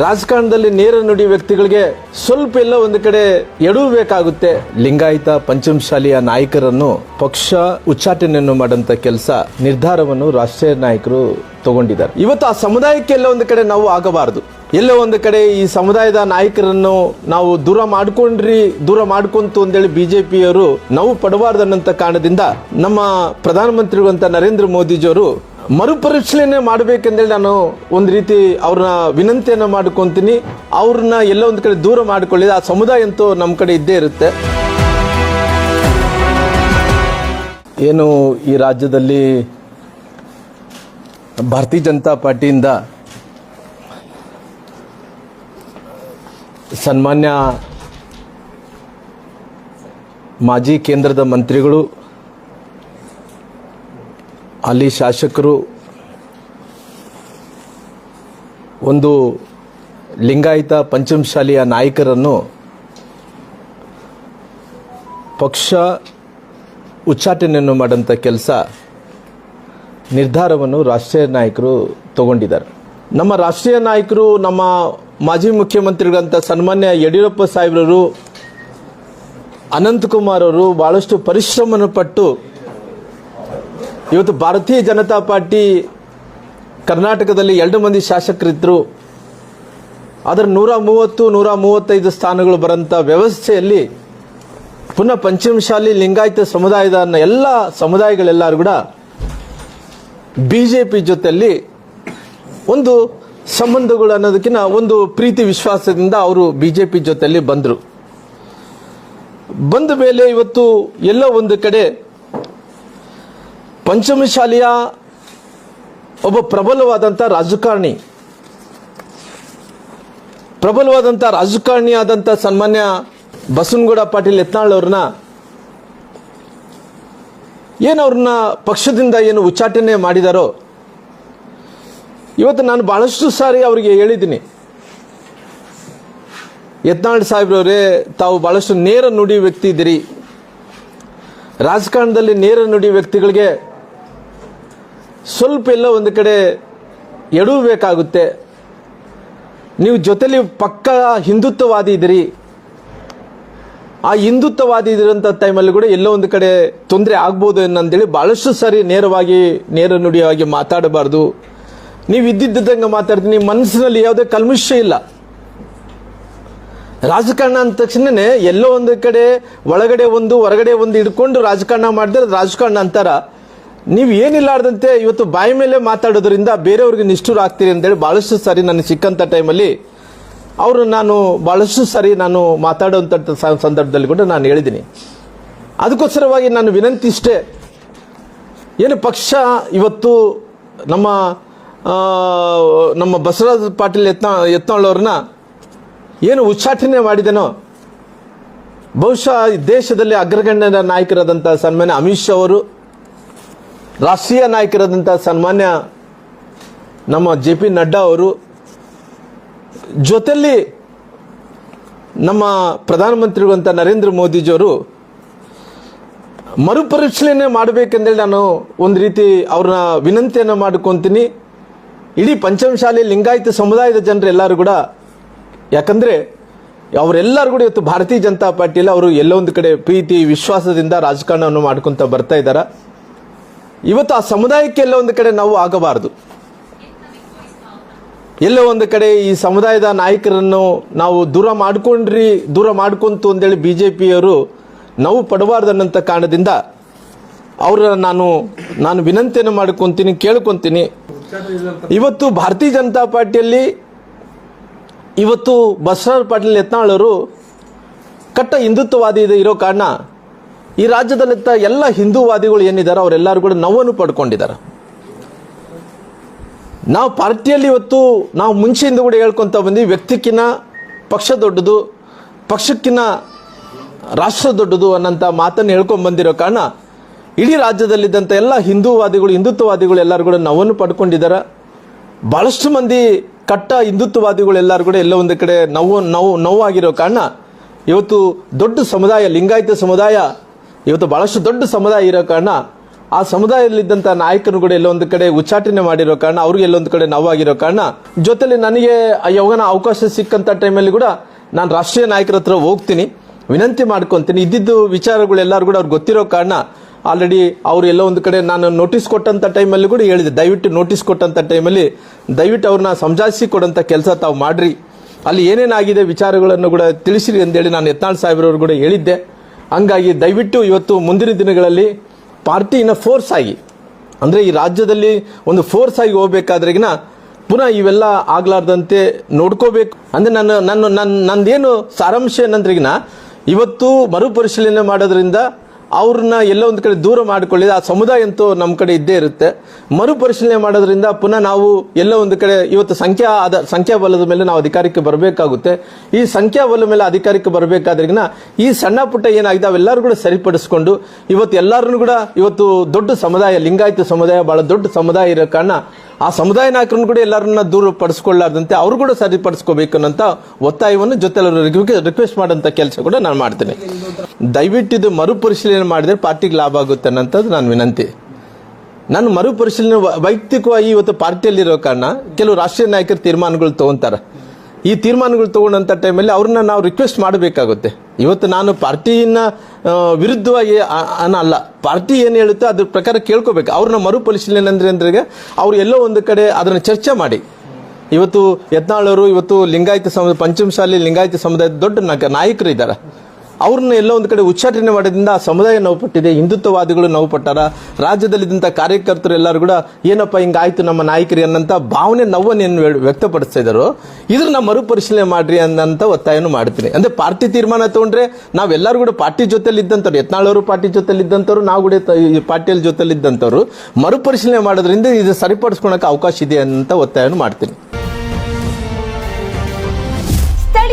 ರಾಜಕಾರಣದಲ್ಲಿ ನೇರ ನುಡಿ ವ್ಯಕ್ತಿಗಳಿಗೆ ಸ್ವಲ್ಪ ಎಲ್ಲ ಒಂದು ಕಡೆ ಎಡವಬೇಕಾಗುತ್ತೆ ಲಿಂಗಾಯತ ಪಂಚಮಶಾಲಿಯ ನಾಯಕರನ್ನು ಪಕ್ಷ ಉಚ್ಚಾಟನೆಯನ್ನು ಮಾಡಂತ ಕೆಲಸ ನಿರ್ಧಾರವನ್ನು ರಾಷ್ಟ್ರೀಯ ನಾಯಕರು ತಗೊಂಡಿದ್ದಾರೆ. ಇವತ್ತು ಆ ಸಮುದಾಯಕ್ಕೆ ಎಲ್ಲ ಒಂದು ಕಡೆ ನಾವು ಆಗಬಾರದು. ಎಲ್ಲೋ ಒಂದು ಕಡೆ ಈ ಸಮುದಾಯದ ನಾಯಕರನ್ನು ನಾವು ದೂರ ಮಾಡ್ಕೊಂಡ್ರಿ, ದೂರ ಮಾಡ್ಕೊಂತು ಅಂತೇಳಿ ಬಿಜೆಪಿಯವರು ನಾವು ಪಡಬಾರ್ದನ್ನಂತ ಕಾರಣದಿಂದ ನಮ್ಮ ಪ್ರಧಾನಮಂತ್ರಿಗಳಂತ ನರೇಂದ್ರ ಮೋದಿಜಿಯವರು ಮರುಪರಿಶೀಲನೆ ಮಾಡಬೇಕೆಂದೇಳಿ ನಾನು ಒಂದು ರೀತಿ ಅವ್ರನ್ನ ವಿನಂತಿಯನ್ನು ಮಾಡ್ಕೊತೀನಿ. ಅವ್ರನ್ನ ಎಲ್ಲ ಒಂದು ಕಡೆ ದೂರ ಮಾಡಿಕೊಳ್ಳಿ. ಆ ಸಮುದಾಯ ಅಂತೂ ನಮ್ಮ ಕಡೆ ಇದ್ದೇ ಇರುತ್ತೆ. ಏನು ಈ ರಾಜ್ಯದಲ್ಲಿ ಭಾರತೀಯ ಜನತಾ ಪಾರ್ಟಿಯಿಂದ ಸನ್ಮಾನ್ಯ ಮಾಜಿ ಕೇಂದ್ರದ ಮಂತ್ರಿಗಳು ಅಲ್ಲಿ ಶಾಸಕರು ಒಂದು ಲಿಂಗಾಯತ ಪಂಚಮಶಾಲಿಯ ನಾಯಕರನ್ನು ಪಕ್ಷ ಉಚ್ಚಾಟನೆಯನ್ನು ಮಾಡಂಥ ಕೆಲಸ ನಿರ್ಧಾರವನ್ನು ರಾಷ್ಟ್ರೀಯ ನಾಯಕರು ತಗೊಂಡಿದ್ದಾರೆ. ನಮ್ಮ ರಾಷ್ಟ್ರೀಯ ನಾಯಕರು, ನಮ್ಮ ಮಾಜಿ ಮುಖ್ಯಮಂತ್ರಿಗಳಂಥ ಸನ್ಮಾನ್ಯ ಯಡಿಯೂರಪ್ಪ ಸಾಹೇಬ್ರವರು, ಅನಂತಕುಮಾರ್ ಅವರು ಭಾಳಷ್ಟು ಪರಿಶ್ರಮವನ್ನು ಪಟ್ಟು ಇವತ್ತು ಭಾರತೀಯ ಜನತಾ ಪಾರ್ಟಿ ಕರ್ನಾಟಕದಲ್ಲಿ ಎರಡು ಮಂದಿ ಶಾಸಕರಿದ್ದರು ಅದರ ನೂರ ಮೂವತ್ತು, ನೂರ ಮೂವತ್ತೈದು ಸ್ಥಾನಗಳು ಬರೋಂಥ ವ್ಯವಸ್ಥೆಯಲ್ಲಿ ಪುನಃ ಪಂಚಮಶಾಲಿ ಲಿಂಗಾಯತ ಸಮುದಾಯದ ಎಲ್ಲ ಸಮುದಾಯಗಳೆಲ್ಲರೂ ಕೂಡ ಬಿ ಜೆ ಪಿ ಜೊತೆಯಲ್ಲಿ ಒಂದು ಸಂಬಂಧಗಳು ಅನ್ನೋದಕ್ಕಿಂತ ಒಂದು ಪ್ರೀತಿ ವಿಶ್ವಾಸದಿಂದ ಅವರು ಬಿ ಜೆ ಪಿ ಜೊತೆಯಲ್ಲಿ ಬಂದರು. ಬಂದ ಮೇಲೆ ಇವತ್ತು ಎಲ್ಲೋ ಒಂದು ಕಡೆ ಪಂಚಮಶಾಲಿಯ ಒಬ್ಬ ಪ್ರಬಲವಾದಂಥ ರಾಜಕಾರಣಿ. ಪ್ರಬಲವಾದಂಥ ರಾಜಕಾರಣಿ ಆದಂಥ ಸನ್ಮಾನ್ಯ ಬಸವನಗೌಡ ಪಾಟೀಲ್ ಯತ್ನಾಳ್ ಅವ್ರನ್ನ ಏನು ಅವ್ರನ್ನ ಪಕ್ಷದಿಂದ ಏನು ಉಚ್ಚಾಟನೆ ಮಾಡಿದಾರೋ, ಇವತ್ತು ನಾನು ಬಹಳಷ್ಟು ಸಾರಿ ಅವರಿಗೆ ಹೇಳಿದ್ದೀನಿ. ಯತ್ನಾಳ್ ಸಾಹೇಬ್ರವರೇ, ತಾವು ಬಹಳಷ್ಟು ನೇರ ನುಡಿ ವ್ಯಕ್ತಿ ಇದ್ದೀರಿ. ರಾಜಕಾರಣದಲ್ಲಿ ನೇರ ನುಡಿ ವ್ಯಕ್ತಿಗಳಿಗೆ ಸ್ವಲ್ಪ ಎಲ್ಲ ಒಂದು ಕಡೆ ಎಡವಬೇಕಾಗುತ್ತೆ. ನೀವು ಜೊತೆಲಿ ಪಕ್ಕ ಹಿಂದುತ್ವವಾದಿ ಇದ್ದೀರಿ. ಆ ಹಿಂದುತ್ವವಾದಿ ಇದ್ರಂಥ ಟೈಮಲ್ಲಿ ಕೂಡ ಎಲ್ಲೋ ಒಂದು ಕಡೆ ತೊಂದರೆ ಆಗ್ಬೋದು ಅಂತೇಳಿ ಭಾಳಷ್ಟು ಸಾರಿ ನೇರವಾಗಿ ನೇರ ನುಡಿಯಾಗಿ ಮಾತಾಡಬಾರ್ದು. ನೀವು ಇದ್ದಿದ್ದಂಗೆ ಮಾತಾಡ್ತೀನಿ ನಿಮ್ಮ ಮನಸ್ಸಿನಲ್ಲಿ ಯಾವುದೇ ಕಲ್ಮಶ ಇಲ್ಲ. ರಾಜಕಾರಣ ಅಂದ ತಕ್ಷಣನೇ ಎಲ್ಲೋ ಒಂದು ಕಡೆ ಒಳಗಡೆ ಒಂದು, ಹೊರಗಡೆ ಒಂದು ಇಟ್ಕೊಂಡು ರಾಜಕಾರಣ ಮಾಡಿದ್ರೆ ರಾಜಕಾರಣ ಅಂತಾರ. ನೀವು ಏನಿಲ್ಲಾರ್ದಂತೆ ಇವತ್ತು ಬಾಯಿ ಮೇಲೆ ಮಾತಾಡೋದ್ರಿಂದ ಬೇರೆಯವ್ರಿಗೆ ನಿಷ್ಠುರ ಆಗ್ತೀರಿ ಅಂತೇಳಿ ಭಾಳಷ್ಟು ಸಾರಿ ನನಗೆ ಸಿಕ್ಕಂಥ ಟೈಮಲ್ಲಿ ಅವರು ನಾನು ಭಾಳಷ್ಟು ಸಾರಿ ನಾನು ಮಾತಾಡುವಂಥ ಸ- ಸಂದರ್ಭದಲ್ಲಿ ಕೂಡ ನಾನು ಹೇಳಿದ್ದೀನಿ. ಅದಕ್ಕೋಸ್ಕರವಾಗಿ ನಾನು ವಿನಂತಿ ಇಷ್ಟೇ, ಏನು ಪಕ್ಷ ಇವತ್ತು ನಮ್ಮ ನಮ್ಮ ಬಸವರಾಜ ಪಾಟೀಲ್ ಯತ್ನ, ಯತ್ನಾಳವ್ರನ್ನ ಏನು ಉಚ್ಚಾಟನೆ ಮಾಡಿದೆನೋ, ಬಹುಶಃ ದೇಶದಲ್ಲಿ ಅಗ್ರಗಣ್ಯ ನಾಯಕರಾದಂಥ ಸನ್ಮಾನ್ಯ ಅಮಿತ್ ಶಾ ಅವರು ರಾಷ್ಟ್ರೀಯ ನಾಯಕರಾದಂಥ ಸನ್ಮಾನ್ಯ ನಮ್ಮ ಜೆ ಪಿ ನಡ್ಡಾ ಅವರು ಜೊತೆಯಲ್ಲಿ ನಮ್ಮ ಪ್ರಧಾನಮಂತ್ರಿಗಳಂತ ನರೇಂದ್ರ ಮೋದಿಜಿಯವರು ಮರುಪರಿಶೀಲನೆ ಮಾಡಬೇಕೆಂದೇಳಿ ನಾನು ಒಂದು ರೀತಿ ಅವ್ರನ್ನ ವಿನಂತಿಯನ್ನು ಮಾಡ್ಕೊತೀನಿ. ಇಡೀ ಪಂಚಮಶಾಲಿ ಲಿಂಗಾಯತ ಸಮುದಾಯದ ಜನರು ಎಲ್ಲರೂ ಕೂಡ, ಯಾಕಂದರೆ ಅವರೆಲ್ಲರೂ ಕೂಡ ಇವತ್ತು ಭಾರತೀಯ ಜನತಾ ಪಾರ್ಟಿಯಲ್ಲಿ ಅವರು ಎಲ್ಲೊಂದು ಕಡೆ ಪ್ರೀತಿ, ವಿಶ್ವಾಸದಿಂದ ರಾಜಕಾರಣವನ್ನು ಮಾಡ್ಕೊತ ಬರ್ತಾ ಇದ್ದಾರೆ ಇವತ್ತು ಆ ಸಮುದಾಯಕ್ಕೆ ಎಲ್ಲ ಒಂದು ಕಡೆ ನಾವು ಆಗಬಾರದು. ಎಲ್ಲೋ ಒಂದು ಕಡೆ ಈ ಸಮುದಾಯದ ನಾಯಕರನ್ನು ನಾವು ದೂರ ಮಾಡ್ಕೊಂಡ್ರಿ, ದೂರ ಮಾಡ್ಕೊಂತು ಅಂತೇಳಿ ಬಿ ಜೆ ಪಿಯವರು ನಾವು ಪಡಬಾರ್ದನ್ನಂಥ ಕಾರಣದಿಂದ ಅವರ ನಾನು ನಾನು ವಿನಂತಿಯನ್ನು ಮಾಡ್ಕೊತೀನಿ, ಕೇಳ್ಕೊತೀನಿ. ಇವತ್ತು ಭಾರತೀಯ ಜನತಾ ಪಾರ್ಟಿಯಲ್ಲಿ ಇವತ್ತು ಬಸವರಾಜ ಪಾಟೀಲ್ ಯತ್ನಾಳ್ ಅವರು ಕಟ್ಟ ಹಿಂದುತ್ವವಾದಿ ಇರೋ ಕಾರಣ ಈ ರಾಜ್ಯದಲ್ಲಿದ್ದ ಎಲ್ಲ ಹಿಂದೂವಾದಿಗಳು ಏನಿದ್ದಾರೆ, ಅವರೆಲ್ಲರೂ ಕೂಡ ನೋವನ್ನು ಪಡ್ಕೊಂಡಿದ್ದಾರೆ. ನಾವು ಪಾರ್ಟಿಯಲ್ಲಿ ಇವತ್ತು ನಾವು ಮುಂಚೆಯಿಂದ ಕೂಡ ಹೇಳ್ಕೊತ ಬಂದಿ ವ್ಯಕ್ತಿಕ್ಕಿನ್ನ ಪಕ್ಷ ದೊಡ್ಡದು, ಪಕ್ಷಕ್ಕಿನ್ನ ರಾಷ್ಟ್ರ ದೊಡ್ಡದು ಅನ್ನಂತ ಮಾತನ್ನು ಹೇಳ್ಕೊಂಡು ಬಂದಿರೋ ಕಾರಣ, ಇಡೀ ರಾಜ್ಯದಲ್ಲಿದ್ದಂಥ ಎಲ್ಲ ಹಿಂದೂವಾದಿಗಳು, ಹಿಂದುತ್ವವಾದಿಗಳು ಎಲ್ಲರೂ ಕೂಡ ನೋವನ್ನು ಪಡ್ಕೊಂಡಿದ್ದಾರೆ. ಬಹಳಷ್ಟು ಮಂದಿ ಕಟ್ಟ ಹಿಂದುತ್ವವಾದಿಗಳು ಎಲ್ಲರೂ ಕೂಡ ಎಲ್ಲ ಒಂದು ಕಡೆ ನೋವು ನೋವು, ನೋವಾಗಿರೋ ಕಾರಣ, ಇವತ್ತು ದೊಡ್ಡ ಸಮುದಾಯ, ಲಿಂಗಾಯತ ಸಮುದಾಯ ಇವತ್ತು ಬಹಳಷ್ಟು ದೊಡ್ಡ ಸಮುದಾಯ ಇರೋ ಕಾರಣ ಆ ಸಮುದಾಯದಲ್ಲಿದ್ದಂಥ ನಾಯಕರು ಕೂಡ ಎಲ್ಲೊಂದು ಕಡೆ ಉಚ್ಚಾಟನೆ ಮಾಡಿರೋ ಕಾರಣ, ಅವ್ರಿಗೆ ಎಲ್ಲೊಂದು ಕಡೆ ನೋವಾಗಿರೋ ಕಾರಣ, ಜೊತೆಲಿ ನನಗೆ ಯಾವಾಗನ ಅವಕಾಶ ಸಿಕ್ಕಂತ ಟೈಮಲ್ಲಿ ಕೂಡ ನಾನು ರಾಷ್ಟ್ರೀಯ ನಾಯಕರ ಹತ್ರ ಹೋಗ್ತೀನಿ, ವಿನಂತಿ ಮಾಡ್ಕೊತೀನಿ. ಇದ್ದಿದ್ದು ವಿಚಾರಗಳು ಎಲ್ಲರೂ ಕೂಡ ಅವ್ರಿಗೆ ಗೊತ್ತಿರೋ ಕಾರಣ ಆಲ್ರೆಡಿ ಅವ್ರು ಎಲ್ಲೋ ಒಂದು ಕಡೆ ನಾನು ನೋಟಿಸ್ ಕೊಟ್ಟಂತ ಟೈಮಲ್ಲಿ ಕೂಡ ಹೇಳಿದೆ. ದಯವಿಟ್ಟು ನೋಟಿಸ್ ಕೊಟ್ಟಂತ ಟೈಮಲ್ಲಿ ದಯವಿಟ್ಟು ಅವ್ರನ್ನ ಸಮಜಾಯಿಸಿ ಕೊಡಂತ ಕೆಲಸ ತಾವು ಮಾಡ್ರಿ. ಅಲ್ಲಿ ಏನೇನಾಗಿದೆ ವಿಚಾರಗಳನ್ನು ಕೂಡ ತಿಳಿಸಿರಿ ಅಂತೇಳಿ ನಾನು ಯತ್ನಾಳ್ ಸಾಹೇಬ್ರವ್ರು ಕೂಡ ಹೇಳಿದ್ದೆ. ಹಂಗಾಗಿ ದಯವಿಟ್ಟು ಇವತ್ತು ಮುಂದಿನ ದಿನಗಳಲ್ಲಿ ಪಾರ್ಟಿನ ಫೋರ್ಸ್ ಆಗಿ, ಅಂದರೆ ಈ ರಾಜ್ಯದಲ್ಲಿ ಒಂದು ಫೋರ್ಸ್ ಆಗಿ ಹೋಗ್ಬೇಕಾದ್ರೆಗಿನ ಪುನಃ ಇವೆಲ್ಲ ಆಗ್ಲಾರ್ದಂತೆ ನೋಡ್ಕೋಬೇಕು. ಅಂದ್ರೆ ನನ್ನ ನನ್ನ ನನ್ನ, ನಂದೇನು ಸಾರಾಂಶ ಏನಂದ್ರೆಗಿನ ಇವತ್ತು ಮರುಪರಿಶೀಲನೆ ಮಾಡೋದ್ರಿಂದ ಅವ್ರನ್ನ ಎಲ್ಲೋ ಒಂದು ಕಡೆ ದೂರ ಮಾಡಿಕೊಳ್ಳಿದ ಆ ಸಮುದಾಯ ಅಂತೂ ನಮ್ಮ ಕಡೆ ಇದ್ದೇ ಇರುತ್ತೆ. ಮರುಪರಿಶೀಲನೆ ಮಾಡೋದ್ರಿಂದ ಪುನಃ ನಾವು ಎಲ್ಲೋ ಒಂದು ಕಡೆ ಇವತ್ತು ಸಂಖ್ಯಾ ಆದ ಸಂಖ್ಯಾಬಲದ ಮೇಲೆ ನಾವು ಅಧಿಕಾರಕ್ಕೆ ಬರಬೇಕಾಗುತ್ತೆ. ಈ ಸಂಖ್ಯಾಬಲ ಮೇಲೆ ಅಧಿಕಾರಕ್ಕೆ ಬರಬೇಕಾದ್ರಿಗಿನ ಈ ಸಣ್ಣ ಪುಟ್ಟ ಏನಾಗಿದೆ ಅವೆಲ್ಲರೂ ಕೂಡ ಸರಿಪಡಿಸ್ಕೊಂಡು ಇವತ್ತು ಎಲ್ಲರನ್ನೂ ಕೂಡ ಇವತ್ತು ದೊಡ್ಡ ಸಮುದಾಯ, ಲಿಂಗಾಯತ ಸಮುದಾಯ, ಬಹಳ ದೊಡ್ಡ ಸಮುದಾಯ ಇರೋ ಕಾರಣ ಆ ಸಮುದಾಯ ನಾಯಕರನ್ನು ಕೂಡ ಎಲ್ಲರನ್ನ ದೂರ ಪಡಿಸ್ಕೊಳ್ಳಾರ್ದಂತೆ ಅವರು ಕೂಡ ಸರಿಪಡಿಸ್ಕೋಬೇಕು ಅನ್ನೋಂಥ ಒತ್ತಾಯವನ್ನು ಜೊತೆ ರಿಕ್ವೆಸ್ಟ್ ಮಾಡೋಂಥ ಕೆಲಸ ಕೂಡ ನಾನು ಮಾಡ್ತೇನೆ. ದಯವಿಟ್ಟು ಇದು ಮರುಪರಿಶೀಲನೆ ಮಾಡಿದ್ರೆ ಪಾರ್ಟಿಗೆ ಲಾಭ ಆಗುತ್ತೆ ಅನ್ನೋಂಥದ್ದು ನಾನು ವಿನಂತಿ. ನಾನು ಮರುಪರಿಶೀಲನೆ ವೈಯಕ್ತಿಕವಾಗಿ ಇವತ್ತು ಪಾರ್ಟಿಯಲ್ಲಿರೋ ಕಾರಣ ಕೆಲವು ರಾಷ್ಟ್ರೀಯ ನಾಯಕರು ತೀರ್ಮಾನಗಳು ತಗೊಂತಾರೆ. ಈ ತೀರ್ಮಾನಗಳು ತಗೊಂಡಂತ ಟೈಮಲ್ಲಿ ಅವ್ರನ್ನ ನಾವು ರಿಕ್ವೆಸ್ಟ್ ಮಾಡಬೇಕಾಗುತ್ತೆ. ಇವತ್ತು ನಾನು ಪಾರ್ಟಿಯನ್ನ ವಿರುದ್ಧವಾಗಿ ಅಲ್ಲ. ಪಾರ್ಟಿ ಏನು ಹೇಳುತ್ತೋ ಅದ್ರ ಪ್ರಕಾರ ಕೇಳ್ಕೋಬೇಕು. ಅವ್ರನ್ನ ಮರುಪರಿಶೀಲನೆ ಅಂದ್ರೆ ಅಂದ್ರೆ ಅವ್ರು ಎಲ್ಲೋ ಒಂದು ಕಡೆ ಅದನ್ನ ಚರ್ಚೆ ಮಾಡಿ. ಇವತ್ತು ಯತ್ನಾಳವರು ಇವತ್ತು ಲಿಂಗಾಯತ ಸಮುದಾಯ ಪಂಚಮಶಾಲಿ ಲಿಂಗಾಯತ ಸಮುದಾಯದ ದೊಡ್ಡ ನಾಯಕರು ಇದ್ದಾರೆ ಅವ್ರನ್ನ ಎಲ್ಲೋ ಒಂದು ಕಡೆ ಉಚ್ಚಾಟನೆ ಮಾಡೋದ್ರಿಂದ ಸಮುದಾಯ ನೋವು ಪಟ್ಟಿದೆ, ಹಿಂದುತ್ವವಾದಿಗಳು ನೋವು ಪಟ್ಟಾರ. ರಾಜ್ಯದಲ್ಲಿದ್ದಂಥ ಕಾರ್ಯಕರ್ತರು ಎಲ್ಲರೂ ಕೂಡ ಏನಪ್ಪ ಹಿಂಗಾಯ್ತು ನಮ್ಮ ನಾಯಕರಿ ಅನ್ನಂತ ಭಾವನೆ ನೋವನ್ನು ವ್ಯಕ್ತಪಡಿಸ್ತಾ ಇದ್ರನ್ನ ಮರುಪರಿಶೀಲನೆ ಮಾಡ್ರಿ ಅನ್ನಂತ ಒತ್ತಾಯನೂ ಮಾಡ್ತೀನಿ. ಅಂದ್ರೆ ಪಾರ್ಟಿ ತೀರ್ಮಾನ ತಗೊಂಡ್ರೆ ನಾವೆಲ್ಲರೂ ಕೂಡ ಪಾರ್ಟಿ ಜೊತೆಲಿ ಇದ್ದಂಥವ್ರು ಯತ್ನಾಳವರು ಪಾರ್ಟಿ ಜೊತೆಲಿ ಇದ್ದಂಥವ್ರು ನಾವು ಕೂಡ ಪಾರ್ಟಿಯಲ್ಲಿ ಜೊತೆಲಿ ಇದ್ದಂಥವ್ರು ಮರುಪರಿಶೀಲನೆ ಮಾಡೋದ್ರಿಂದ ಇದು ಸರಿಪಡಿಸ್ಕೊಳಕ್ಕೆ ಅವಕಾಶ ಇದೆ ಅಂತ ಒತ್ತಾಯನೂ ಮಾಡ್ತೀನಿ.